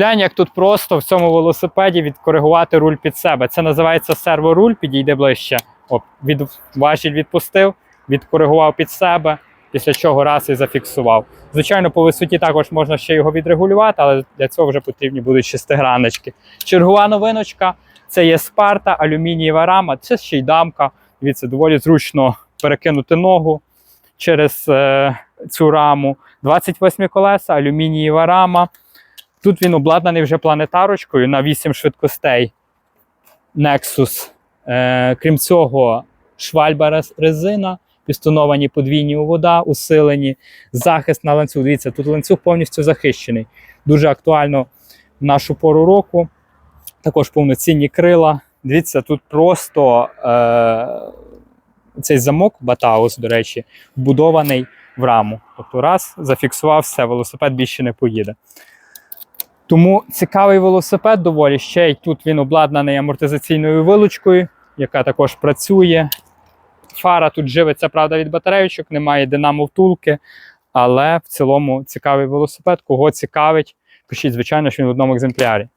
Глянь, як тут просто в цьому велосипеді відкоригувати руль під себе. Це називається серворуль, підійде ближче. Оп, від, важіль відпустив, відкоригував під себе, після чого раз і зафіксував. Звичайно, по висоті також можна ще його відрегулювати, але для цього вже потрібні будуть шестиграннички. Чергова новиночка це є спарта, алюмінієва рама, це ще й дамка. Дивіться, доволі зручно перекинути ногу через е, цю раму. 28 колеса, алюмінієва рама. Тут він обладнаний вже планетарочкою на 8 швидкостей. Nexus. Е, крім цього, швальба резина, пістоновані подвійні вода, усилені, захист на ланцюг. Дивіться, тут ланцюг повністю захищений. Дуже актуально в нашу пору року. Також повноцінні крила. Дивіться, тут просто е, цей замок Батаус, до речі, вбудований в раму. Тобто, раз зафіксував все, велосипед більше не поїде. Тому цікавий велосипед доволі. Ще й тут він обладнаний амортизаційною вилучкою, яка також працює. Фара тут живиться, правда, від батарейочок, немає динамо втулки. Але в цілому цікавий велосипед. Кого цікавить, пишіть, звичайно, що він в одному екземплярі.